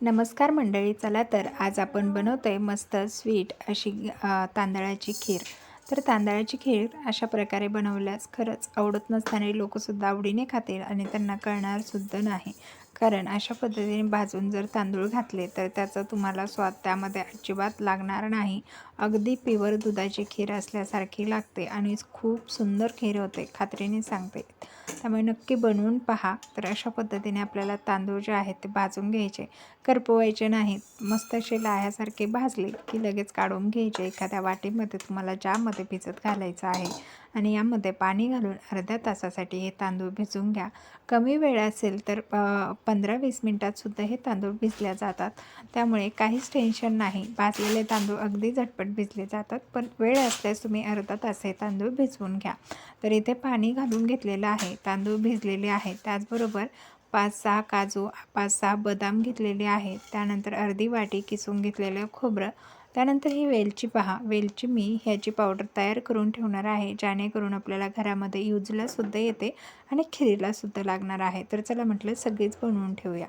नमस्कार मंडळी चला तर आज आपण बनवतो आहे मस्त स्वीट अशी तांदळाची खीर. तर तांदळाची खीर अशा प्रकारे बनवल्यास खरंच आवडत नसताना लोकसुद्धा आवडीने खातील आणि त्यांना कळणारसुद्धा नाही. कारण अशा पद्धतीने भाजून जर तांदूळ घातले तर त्याचा तुम्हाला स्वाद त्यामध्ये अजिबात लागणार नाही. अगदी प्युअर दुधाची खीर असल्यासारखी लागते आणि खूप सुंदर खीर होते खात्रीने सांगते. त्यामुळे नक्की बनवून पहा. तर अशा पद्धतीने आपल्याला तांदूळ जे आहेत ते भाजून घ्यायचे. करपवायचे नाहीत मस्त असे लाह्यासारखे भाजले की लगेच काढून घ्यायचे. एखाद्या वाटीमध्ये तुम्हाला ज्यामध्ये भिजत घालायचं आहे. आणि यामध्ये पाणी घालून अर्ध्या तासासाठी हे तांदूळ भिजवून घ्या. कमी वेळ असेल तर पंधरा वीस मिनटातसुद्धा हे तांदूळ भिजल्या जातात. त्यामुळे काहीच टेन्शन नाही. भाजलेले तांदूळ अगदी झटपट भिजले जातात. पण वेळ असल्यास तुम्ही अर्धा तास हे तांदूळ भिजवून घ्या. तर इथे पाणी घालून घेतलेलं आहे. तांदूळ भिजलेले आहे. त्याचबरोबर पाच सहा काजू पाच सहा बदाम घेतलेले आहेत. त्यानंतर अर्धी वाटी किसून घेतलेलं खोबरं त्यानंतर ही वेलची पहा. वेलची मी ह्याची पावडर तयार करून ठेवणार आहे जेणेकरून आपल्याला घरामध्ये यूजलासुद्धा येते आणि खिरीलासुद्धा लागणार आहे. तर चला म्हटलं सगळीच बनवून ठेवूया.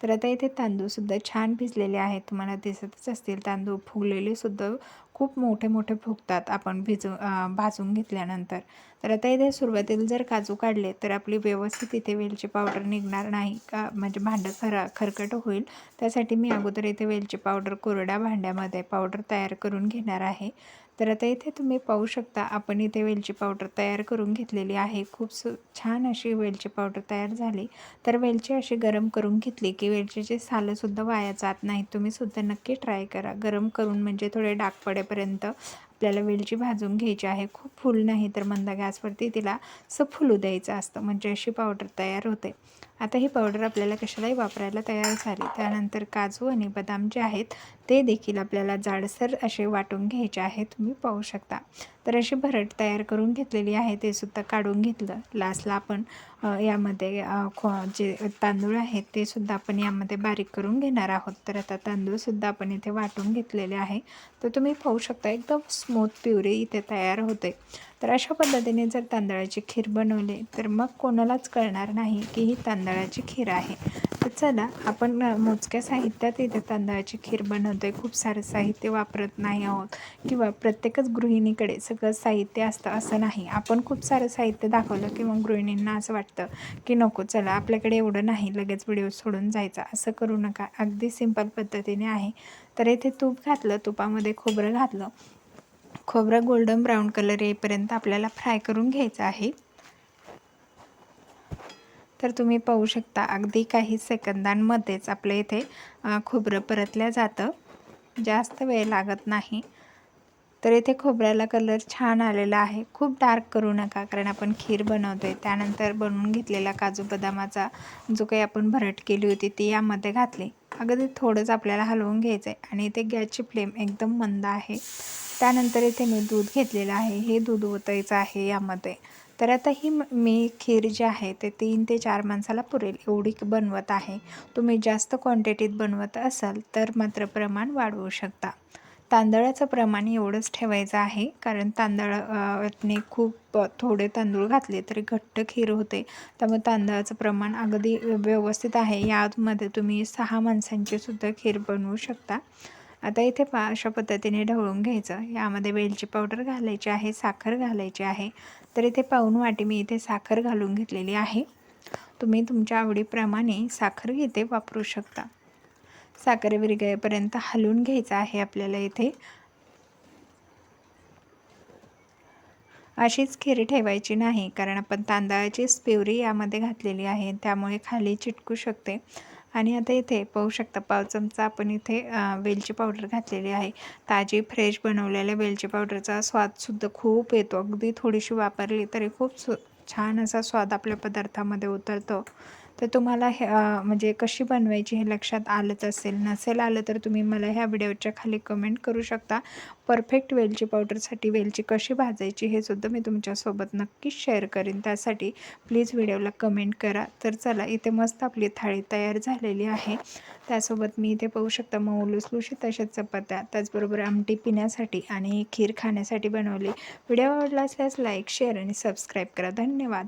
तर आता इथे तांदूळसुद्धा छान भिजलेले आहेत. तुम्हाला दिसतच असतील तांदूळ फुगलेले सुद्धा खूप मोठे मोठे फुगतात आपण भिजू भाजून घेतल्यानंतर. तर आता इथे सुरुवातीला जर काजू काढले तर आपली व्यवस्थित इथे वेलची पावडर निघणार नाही का? म्हणजे भांडं खरा खरकट होईल. त्यासाठी मी अगोदर इथे वेलची पावडर कोरड्या भांड्यामध्ये पावडर तयार करून घेणार आहे. तर आता इथे तुम्ही पाहू शकता आपण इथे वेलची पावडर तयार करून घेतलेली आहे. खूप सु छान अशी वेलची पावडर तयार झाली. तर वेलची अशी गरम करून घेतली की वेलचीचे सालंसुद्धा वाया जात नाही तुम्हीसुद्धा नक्की ट्राय करा. गरम करून म्हणजे थोडे डाग पडेपर्यंत आपल्याला वेलची भाजून घ्यायची आहे. खूप फुल नाही तर मंद गॅसवरती तिला असं फुलू द्यायचं असतं. म्हणजे अशी पावडर तयार होते. आता ही पावडर आपल्याला कशालाही वापरायला तयार झाली. त्यानंतर काजू आणि बदाम जे आहेत ते देखील आपल्याला जाडसर असे वाटून घ्यायचे आहेत. तुम्ही पाहू शकता. तर अशी भरट तयार करून घेतलेली आहे. ते सुद्धा काढून घेतलं. लास्टला आपण यामध्ये खो जे तांदूळ आहेत ते सुद्धा आपण यामध्ये बारीक करून घेणार आहोत. तर आता तांदूळसुद्धा आपण इथे वाटून घेतलेले आहे. तर तुम्ही पाहू शकता एकदम स्मूथ प्युरी इथे तयार होते तर अशा पद्धतीने जर तांदळाची खीर बनवली तर मग कोणालाच कळणार नाही की ही तांदळाची खीर आहे. चला आपण मोजक्या साहित्यात इथे तांदळाची खीर बनवतो आहे खूप सारं साहित्य वापरत नाही आहोत किंवा प्रत्येकच गृहिणीकडे सगळं साहित्य असतं असं नाही. आपण खूप सारं साहित्य दाखवलं किंवा गृहिणींना असं वाटतं की नको चला आपल्याकडे एवढं नाही लगेच व्हिडिओ सोडून जायचा. असं करू नका. अगदी सिंपल पद्धतीने आहे. तर इथे तूप घातलं तुपामध्ये खोबरं घातलं. खोबरं गोल्डन ब्राऊन कलर येईपर्यंत आपल्याला फ्राय करून घ्यायचं आहे. तर तुम्ही पाहू शकता अगदी काही सेकंदांमध्येच आपल्या इथे खोबरं परतल्या जातं. जास्त वेळ लागत नाही. तर इथे खोबऱ्याला कलर छान आलेला आहे. खूप डार्क करू नका कारण आपण खीर बनवतो आहे त्यानंतर बनवून घेतलेला काजू बदामाचा जो काही आपण भरट केली होती ती यामध्ये घातली. अगदी थोडंच आपल्याला हलवून घ्यायचं आहे आणि इथे गॅसची फ्लेम एकदम मंद आहे. त्यानंतर इथे मी दूध घेतलेलं आहे. हे दूध ओतायचं आहे यामध्ये. तर आता ही मी खीर जी आहे ते तीन ते चार माणसाला पुरेल. एवढी बनवत आहे. तुम्ही जास्त क्वांटिटीत बनवत असाल तर मात्र प्रमाण वाढवू शकता. तांदळाचं प्रमाण एवढंच ठेवायचं आहे कारण तांदळाने खूप थोडे तांदूळ घातले तरी घट्ट खीर होते. त्यामुळे तांदळाचं प्रमाण अगदी व्यवस्थित आहे. यामध्ये तुम्ही सहा माणसांची सुद्धा खीर बनवू शकता. आता इथे पा अशा पद्धतीने ढवळून घ्यायचं. यामध्ये वेलची पावडर घालायची आहे साखर घालायची आहे. तर इथे पाऊन वाटी मी इथे साखर घालून घेतलेली आहे. तुम्ही तुमच्या आवडीप्रमाणे साखर इथे वापरू शकता. साखर विरगळेपर्यंत हलवून घ्यायचं आहे आपल्याला इथे. अशीच खीर ठेवायची नाही कारण आपण तांदळाचीच प्युरी यामध्ये घातलेली आहे त्यामुळे खाली चिटकू शकते. आणि आता इथे पाहू शकता पाव चमचा आपण इथे वेलची पावडर घातलेली आहे. ताजी फ्रेश बनवलेल्या वेलची पावडरचा स्वादसुद्धा खूप येतो. अगदी थोडीशी वापरली तरी खूप सु छान असा स्वाद आपल्या पदार्थामध्ये उतरतो. तर तुम्हाला हे म्हणजे कशी बनवायची हे लक्षात आलंच असेल नसेल आलं तर तुम्ही मला ह्या व्हिडिओच्या खाली कमेंट करू शकता. परफेक्ट वेलची पावडरसाठी वेलची कशी भाजायची हे सुद्धा मी तुमच्यासोबत नक्कीच शेअर करेन. त्यासाठी प्लीज व्हिडिओला कमेंट करा. तर चला इथे मस्त आपली थाळी तयार झालेली आहे. त्यासोबत मी इथे पाहू शकता मऊ लुसलुशीत तशाच चपात्या त्याचबरोबर आमटी पिण्यासाठी आणि खीर खाण्यासाठी बनवली. व्हिडिओ आवडला असल्यास लाईक शेअर आणि सबस्क्राईब करा. धन्यवाद.